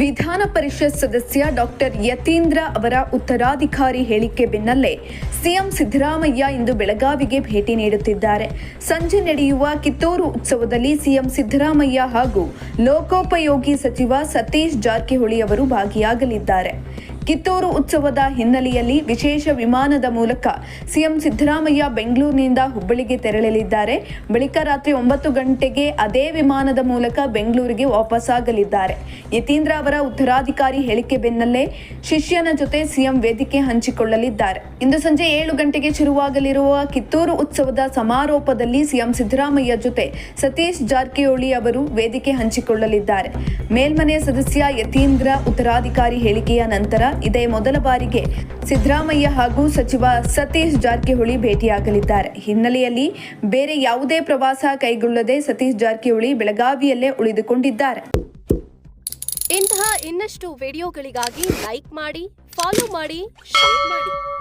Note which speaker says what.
Speaker 1: ವಿಧಾನ ಪರಿಷತ್ ಸದಸ್ಯ ಡಾಕ್ಟರ್ ಯತೀಂದ್ರ ಅವರ ಉತ್ತರಾಧಿಕಾರಿ ಹೇಳಿಕೆ ಬೆನ್ನಲ್ಲೇ ಸಿಎಂ ಸಿದ್ದರಾಮಯ್ಯ ಇಂದು ಬೆಳಗಾವಿಗೆ ಭೇಟಿ ನೀಡುತ್ತಿದ್ದಾರೆ. ಸಂಜೆ ನಡೆಯುವ ಕಿತ್ತೂರು ಉತ್ಸವದಲ್ಲಿ ಸಿಎಂ ಸಿದ್ದರಾಮಯ್ಯ ಹಾಗೂ ಲೋಕೋಪಯೋಗಿ ಸಚಿವ ಸತೀಶ್ ಜಾರಕಿಹೊಳಿ ಅವರು ಭಾಗಿಯಾಗಲಿದ್ದಾರೆ. ಕಿತ್ತೂರು ಉತ್ಸವದ ಹಿನ್ನೆಲೆಯಲ್ಲಿ ವಿಶೇಷ ವಿಮಾನದ ಮೂಲಕ ಸಿಎಂ ಸಿದ್ದರಾಮಯ್ಯ ಬೆಂಗಳೂರಿನಿಂದ ಹುಬ್ಬಳ್ಳಿಗೆ ತೆರಳಲಿದ್ದಾರೆ. ಬಳಿಕ ರಾತ್ರಿ ಒಂಬತ್ತು ಗಂಟೆಗೆ ಅದೇ ವಿಮಾನದ ಮೂಲಕ ಬೆಂಗಳೂರಿಗೆ ವಾಪಸ್ಸಾಗಲಿದ್ದಾರೆ ಯತೀಂದ್ರ ಅವರ ಉತ್ತರಾಧಿಕಾರಿ ಹೇಳಿಕೆ ಬೆನ್ನಲ್ಲೇ ಶಿಷ್ಯನ ಜೊತೆ ಸಿಎಂ ವೇದಿಕೆ ಹಂಚಿಕೊಳ್ಳಲಿದ್ದಾರೆ. ಇಂದು ಸಂಜೆ ಏಳು ಗಂಟೆಗೆ ಶುರುವಾಗಲಿರುವ ಕಿತ್ತೂರು ಉತ್ಸವದ ಸಮಾರೋಪದಲ್ಲಿ ಸಿಎಂ ಸಿದ್ದರಾಮಯ್ಯ ಜೊತೆ ಸತೀಶ್ ಜಾರಕಿಹೊಳಿ ಅವರು ವೇದಿಕೆ ಹಂಚಿಕೊಳ್ಳಲಿದ್ದಾರೆ. ಮೇಲ್ಮನೆ ಸದಸ್ಯ ಯತೀಂದ್ರ ಉತ್ತರಾಧಿಕಾರಿ ಹೇಳಿಕೆಯ ನಂತರ ಇದೇ ಮೊದಲ ಬಾರಿಗೆ ಸಿದ್ದರಾಮಯ್ಯ ಹಾಗೂ ಸಚಿವ ಸತೀಶ್ ಜಾರಕಿಹೊಳಿ ಭೇಟಿಯಾಗಲಿದ್ದಾರೆ. ಹಿನ್ನೆಲೆಯಲ್ಲಿ ಬೇರೆ ಯಾವುದೇ ಪ್ರವಾಸ ಕೈಗೊಳ್ಳದೆ ಸತೀಶ್ ಜಾರಕಿಹೊಳಿ ಬೆಳಗಾವಿಯಲ್ಲೇ ಉಳಿದುಕೊಂಡಿದ್ದಾರೆ.
Speaker 2: ಇಂತಹ ಇನ್ನಷ್ಟು ವಿಡಿಯೋಗಳಿಗಾಗಿ ಲೈಕ್ ಮಾಡಿ, ಫಾಲೋ ಮಾಡಿ, ಶೇರ್ ಮಾಡಿ.